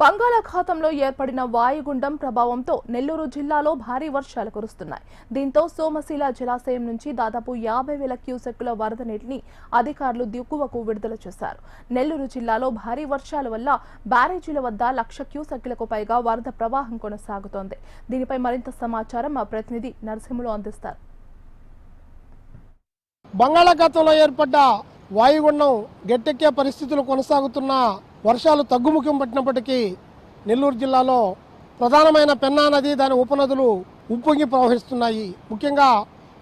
బంగాళాఖాతంలో ఏర్పడిన వాయుగుండం ప్రభావంతో నెల్లూరు జిల్లాలో భారీ వర్షాలు కురుస్తున్నాయి. దీంతో సోమశీల జలాశయం నుంచి దాదాపు యాభై వేల క్యూసెక్కుల వరద నీటిని అధికారులు దిగువకు విడుదల చేశారు. నెల్లూరు జిల్లాలో భారీ వర్షాల వల్ల బ్యారేజీల వద్ద లక్ష క్యూసెక్కులకు పైగా వరద ప్రవాహం కొనసాగుతోంది. దీనిపై మరింత సమాచారం మా ప్రతినిధి నరసింహులు అందిస్తారు. బంగాళాఖాతంలో ఏర్పడ్డ వాయుగుండం గట్టెక్కే పరిస్థితులు కొనసాగుతున్న వర్షాలు తగ్గుముఖం పట్టినప్పటికీ నెల్లూరు జిల్లాలో ప్రధానమైన పెన్నా నది దాని ఉపనదులు ఉప్పొంగి ప్రవహిస్తున్నాయి. ముఖ్యంగా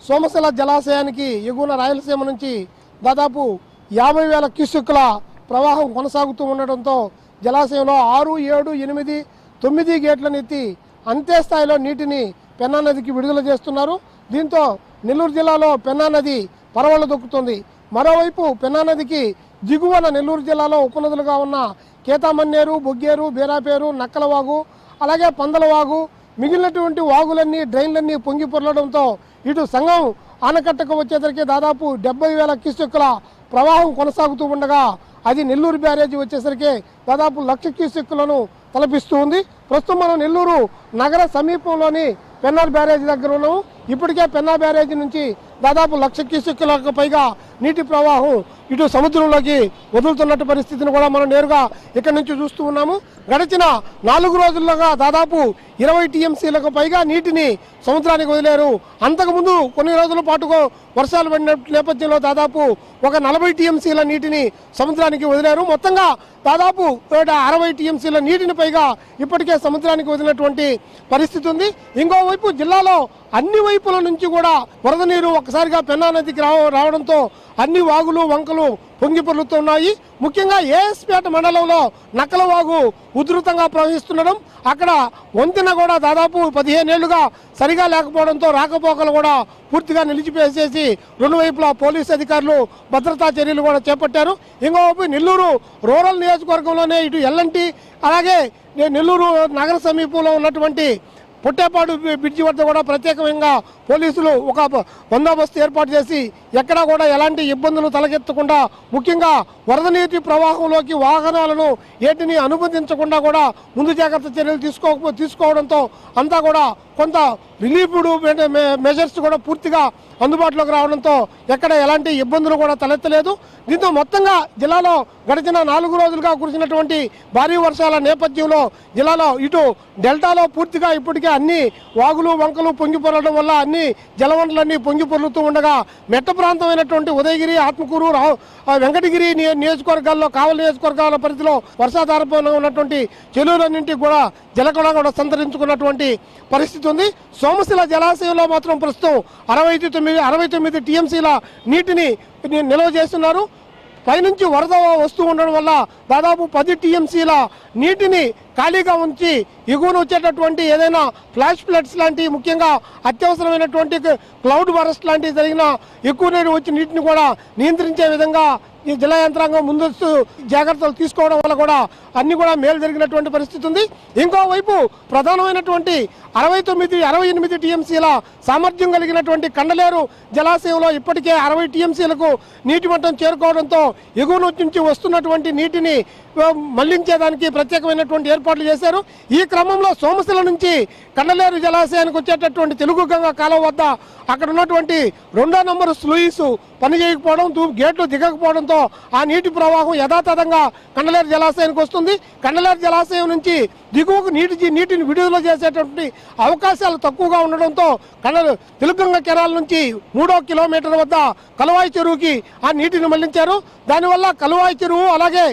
సోమశిల జలాశయానికి ఎగువన రాయలసీమ నుంచి దాదాపు యాభై వేల క్యూసెక్కుల ప్రవాహం కొనసాగుతూ ఉండడంతో జలాశయంలో ఆరు ఏడు ఎనిమిది తొమ్మిది గేట్లను ఎత్తి అంతే స్థాయిలో నీటిని పెన్నా నదికి విడుదల చేస్తున్నారు. దీంతో నెల్లూరు జిల్లాలో పెన్నా నది పరవళ్ళు దొక్కుతుంది. మరోవైపు పెన్నా నదికి దిగువన నెల్లూరు జిల్లాలో ఉపనదులుగా ఉన్న కేతామన్నేరు బొగ్గేరు బీరాపేరు నక్కలవాగు అలాగే పందలవాగు మిగిలినటువంటి వాగులన్నీ డ్రైన్లన్నీ పొంగి పొరలడంతో ఇటు సంఘం ఆనకట్టకు వచ్చేసరికి దాదాపు డెబ్బై వేల క్యూసెక్కుల ప్రవాహం కొనసాగుతూ ఉండగా అది నెల్లూరు బ్యారేజీ వచ్చేసరికి దాదాపు లక్ష క్యూసెక్కులను తలపిస్తూ ఉంది. ప్రస్తుతం మనం నెల్లూరు నగర సమీపంలోని పెన్నార్ బ్యారేజీ దగ్గర ఉన్నాము. ఇప్పటికే పెన్నా బ్యారేజీ నుంచి దాదాపు లక్ష క్యూసెక్కులకు పైగా నీటి ప్రవాహం ఇటు సముద్రంలోకి వదులుతున్నట్టు పరిస్థితిని కూడా మనం నేరుగా ఇక్కడి నుంచి చూస్తూ ఉన్నాము. గడిచిన నాలుగు రోజుల్లోగా దాదాపు ఇరవై టీఎంసీలకు పైగా నీటిని సముద్రానికి వదిలేరు. అంతకుముందు కొన్ని రోజుల పాటుగా వర్షాలు పడిన నేపథ్యంలో దాదాపు ఒక నలభై టీఎంసీల నీటిని సముద్రానికి వదిలేరు. మొత్తంగా దాదాపు అరవై టీఎంసీల నీటిని పైగా ఇప్పటికే సముద్రానికి వదిలినటువంటి పరిస్థితి ఉంది. ఇంకోవైపు జిల్లాలో అన్ని వైపుల నుంచి కూడా వరద నీరు ఒక ఒక్కసారిగా పెన్నా నదికి రావ రావడంతో అన్ని వాగులు వంకలు పొంగిపొర్లుతున్నాయి ముఖ్యంగా ఏఎస్పేట మండలంలో నక్కల వాగు ఉధృతంగా ప్రవహిస్తుండడం అక్కడ వంతెన కూడా దాదాపు పదిహేనేళ్ళుగా సరిగా లేకపోవడంతో రాకపోకలు కూడా పూర్తిగా నిలిచిపేసేసి రెండు వైపులా పోలీసు అధికారులు భద్రతా చర్యలు కూడా చేపట్టారు. ఇంకోవైపు నెల్లూరు రూరల్ నియోజకవర్గంలోనే ఇటు ఎల్ఎన్టీ అలాగే నెల్లూరు నగర సమీపంలో ఉన్నటువంటి పుట్టేపాడు బ్రిడ్జి వద్ద కూడా ప్రత్యేకంగా పోలీసులు ఒక బందోబస్తు ఏర్పాటు చేసి ఎక్కడా కూడా ఎలాంటి ఇబ్బందులు తలకెత్తకుండా ముఖ్యంగా వరద నీటి ప్రవాహంలోకి వాహనాలను ఏటిని అనుమతించకుండా కూడా ముందు జాగ్రత్త చర్యలు తీసుకో తీసుకోవడంతో అంతా కూడా కొంత రిలీఫ్డ్ మెజర్స్ కూడా పూర్తిగా అందుబాటులోకి రావడంతో ఎక్కడ ఎలాంటి ఇబ్బందులు కూడా తలెత్తలేదు. దీంతో మొత్తంగా జిల్లాలో గడిచిన నాలుగు రోజులుగా కురిసినటువంటి భారీ వర్షాల నేపథ్యంలో జిల్లాలో ఇటు డెల్టాలో పూర్తిగా ఇప్పటికే అన్ని వాగులు వంకలు పొంగిపొరడం వల్ల అన్ని జలవనరులన్నీ పొంగిపొరులుతూ ఉండగా మెట్ట ప్రాంతమైనటువంటి ఉదయగిరి ఆత్మకూరు రావు వెంకటగిరి నియ- నియోజకవర్గాల్లో కావలి నియోజకవర్గాల పరిధిలో వర్షాధారపంగా ఉన్నటువంటి చెరువులన్నింటికి కూడా జలకళ కూడా సంతరించుకున్నటువంటి పరిస్థితి ఉంది సోమశిల జలాశయంలో మాత్రం ప్రస్తుతం అరవై తొమ్మిది అరవై తొమ్మిది టీఎంసీల నీటిని నిల్వ చేస్తున్నారు. పైనుంచి వరద వస్తూ ఉండడం వల్ల దాదాపు పది టీఎంసీల నీటిని ఖాళీగా ఉంచి ఎగువన వచ్చేటటువంటి ఏదైనా ఫ్లాష్ ఫ్లడ్స్ లాంటి ముఖ్యంగా అత్యవసరమైనటువంటి క్లౌడ్ బరస్ట్ లాంటివి జరిగిన ఎక్కువ నీరు వచ్చి నీటిని కూడా నియంత్రించే విధంగా ఈ జిల్లా యంత్రాంగం ముందస్తు జాగ్రత్తలు తీసుకోవడం వల్ల కూడా అన్ని కూడా మేలు జరిగినటువంటి పరిస్థితి ఉంది. ఇంకోవైపు ప్రధానమైనటువంటి అరవై తొమ్మిది అరవై ఎనిమిది టీఎంసీల సామర్థ్యం కలిగినటువంటి కండలేరు జలాశయంలో ఇప్పటికే అరవై టీఎంసీలకు నీటి మట్టం చేరుకోవడంతో ఎగువ నుంచి వస్తున్నటువంటి నీటిని మళ్ళించేదానికి ప్రత్యేకమైనటువంటి ఏర్పాట్లు చేశారు. ఈ క్రమంలో సోమశిల నుంచి కండలేరు జలాశయానికి వచ్చేటటువంటి తెలుగు గంగ కాలం వద్ద అక్కడ ఉన్నటువంటి రెండో నంబర్ స్లూయిస్ పనిచేయకపోవడం తూ- గేట్లు దిగకపోవడంతో ఆ నీటి ప్రవాహం యథాతథంగా కండలేరు జలాశయానికి వస్తుంది. కండలేరు జలాశయం నుంచి దిగువకు నీటి నీటిని విడుదల చేసేటటువంటి అవకాశాలు తక్కువగా ఉండడంతో కండలు తెలుగంగ కెనాల్ నుంచి మూడో కిలోమీటర్ వద్ద కలువాయి చెరువుకి ఆ నీటిని మళ్ళించారు. దానివల్ల కలువాయి చెరువు అలాగే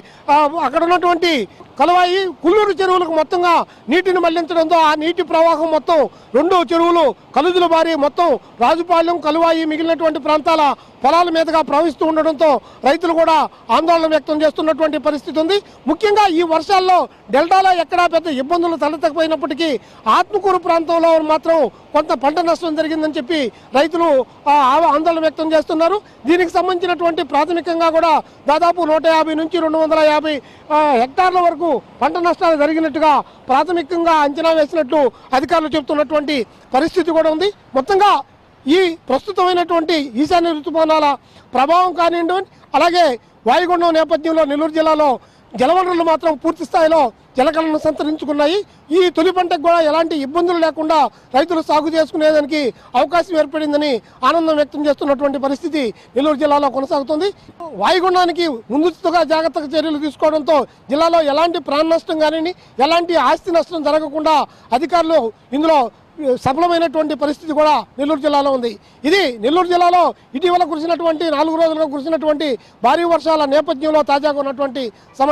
అక్కడ ఉన్నటువంటి కలువాయి కుల్లూరు చెరువులకు మొత్తంగా నీటిని మళ్ళించడంతో ఆ నీటి ప్రవాహం మొత్తం రెండు చెరువులు కలుదుల బారి మొత్తం రాజుపాలెం కలువాయి మిగిలినటువంటి ప్రాంతాల పొలాల మీదుగా ప్రవహిస్తూ ఉండడంతో రైతులు కూడా ఆందోళన వ్యక్తం చేస్తున్నటువంటి పరిస్థితి ఉంది. ముఖ్యంగా ఈ వర్షాల్లో డెల్టాలో ఎక్కడా పెద్ద ఇబ్బందులు తలెత్తకపోయినప్పటికీ ఆత్మకూరు ప్రాంతంలో మాత్రం కొంత పంట నష్టం జరిగిందని చెప్పి రైతులు ఆందోళన వ్యక్తం చేస్తున్నారు. దీనికి సంబంధించినటువంటి ప్రాథమికంగా కూడా దాదాపు నూట యాభై నుంచి రెండు వందల యాభై హెక్టార్ల వరకు పంట నష్టాలు జరిగినట్టుగా ప్రాథమికంగా అంచనా వేసినట్లు అధికారులు చెబుతున్నటువంటి పరిస్థితి కూడా ఉంది. మొత్తంగా ఈ ప్రస్తుతమైనటువంటి ఈశాన్య ఋతుపవనాల ప్రభావం కానివ్వండి అలాగే వాయుగుండం నేపథ్యంలో నెల్లూరు జిల్లాలో జలవనరులు మాత్రం పూర్తి స్థాయిలో చిలకలను సంతరించుకున్నాయి. ఈ తొలి పంటకు కూడా ఎలాంటి ఇబ్బందులు లేకుండా రైతులు సాగు చేసుకునేదానికి అవకాశం ఏర్పడిందని ఆనందం వ్యక్తం చేస్తున్నటువంటి పరిస్థితి నెల్లూరు జిల్లాలో కొనసాగుతుంది. వాయుగుండానికి ముందుగా జాగ్రత్త చర్యలు తీసుకోవడంతో జిల్లాలో ఎలాంటి ప్రాణ నష్టం కానీ ఎలాంటి ఆస్తి నష్టం జరగకుండా అధికారులు ఇందులో సఫలమైనటువంటి పరిస్థితి కూడా నెల్లూరు జిల్లాలో ఉంది. ఇది నెల్లూరు జిల్లాలో ఇటీవల కురిసినటువంటి నాలుగు రోజులుగా కురిసినటువంటి భారీ వర్షాల నేపథ్యంలో తాజాగా ఉన్నటువంటి సమాచారం